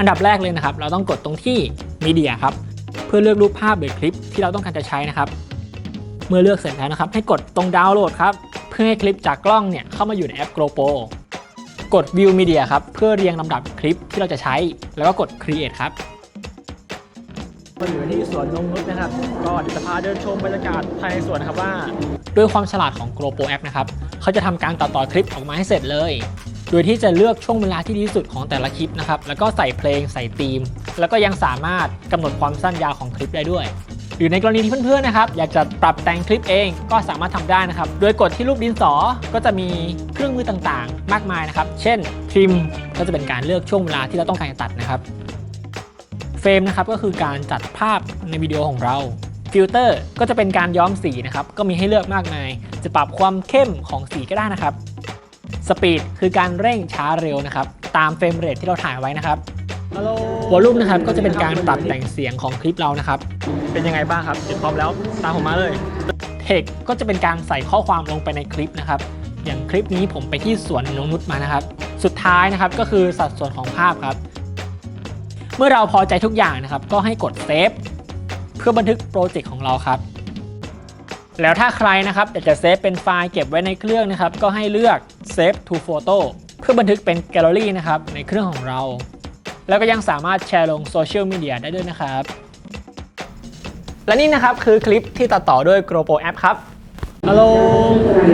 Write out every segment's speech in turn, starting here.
อันดับแรกเลยนะครับ เราต้องกดตรงที่มีเดียครับ เพื่อเลือกรูปภาพหรือคลิปที่เราต้องการจะใช้นะครับ เมื่อเลือกเสร็จแล้วนะครับ ให้กดตรงดาวน์โหลดครับ เพื่อให้คลิปจากกล้องเนี่ยเข้ามาอยู่ในแอป GoPro กด View Media ครับ เพื่อเรียงลำดับคลิปที่เราจะใช้ แล้วก็กด Create ครับมาอยู่ที่สวนนงนุษนะครับ ก็เดี๋ยวจะพาเดินชมบรรยากาศภายในสวนนะครับว่า ด้วยความฉลาดของ GoPro App นะครับ เขาจะทำการตัดต่อคลิปออกมาให้เสร็จเลย โดยที่จะเลือกช่วงเวลาที่ดีที่สุดของแต่ละคลิปนะครับ แล้วก็ใส่เพลงใส่ธีม แล้วก็ยังสามารถกำหนดความสั้นยาวของคลิปได้ด้วย หรือในกรณีที่เพื่อนๆนะครับอยากจะปรับแต่งคลิปเองก็สามารถทำได้นะครับ โดยกดที่รูปดินสอ ก็จะมีเครื่องมือต่างๆ มากมายนะครับ เช่นทริมก็จะเป็นการเลือกช่วงเวลาที่เราต้องการจะตัดนะครับ เฟรมนะครับก็คือการจัดภาพในวิดีโอของเราฟิลเตอร์ก็จะเป็นการย้อมสีนะครับ ก็มีให้เลือกมากมาย จะปรับความเข้มของสีก็ได้นะครับ สปีดคือการเร่งช้าเร็วนะครับ ตามเฟรมเรทที่เราถ่ายไว้นะครับวอลลุ่มนะครับก็จะเป็นการปรับแต่งเสียงของคลิปเรานะครับ เป็นยังไงบ้างครับเสร็จพร้อมแล้วตามผมมาเลยเทคก็จะเป็นการใส่ข้อความลงไปในคลิปนะครับ อย่างคลิปนี้ผมไปที่สวนนงนุชมานะครับ สุดท้ายนะครับก็คือสัดส่วนของภาพครับ เมื่อเราพอใจทุกอย่างนะครับ ก็ให้กดเซฟเพื่อบันทึกโปรเจกต์ของเราครับ แล้วถ้าใครนะครับอยากจะเซฟเป็นไฟล์เก็บไว้ในเครื่องนะครับ ก็ให้เลือก Save to Photo เพื่อบันทึกเป็นแกลเลอรี่นะครับในเครื่องของเรา แล้วก็ยังสามารถแชร์ลงโซเชียลมีเดียได้ด้วยนะครับ และนี่นะครับคือคลิปที่ตัดต่อด้วย GoPro App ครับ ฮัลโหล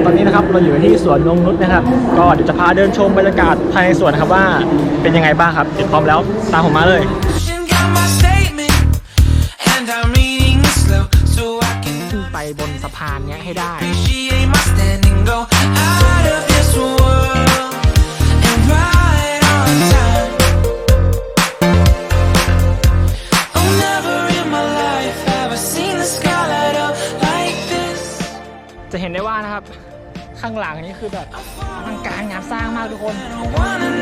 ตอนนี้นะครับเราอยู่ที่สวนนงนุษนะครับ ก็เดี๋ยวจะพาเดินชมบรรยากาศภายในสวนนะครับว่าเป็นยังไงบ้างครับเสร็จพร้อมแล้วตามผมมาเลย Got my statement, and I'm บนสะพานเนี้ยให้ได้จะเห็นได้ว่านะครับ ข้างหลังนี้คือแบบอลังการงานสร้างมากทุกคน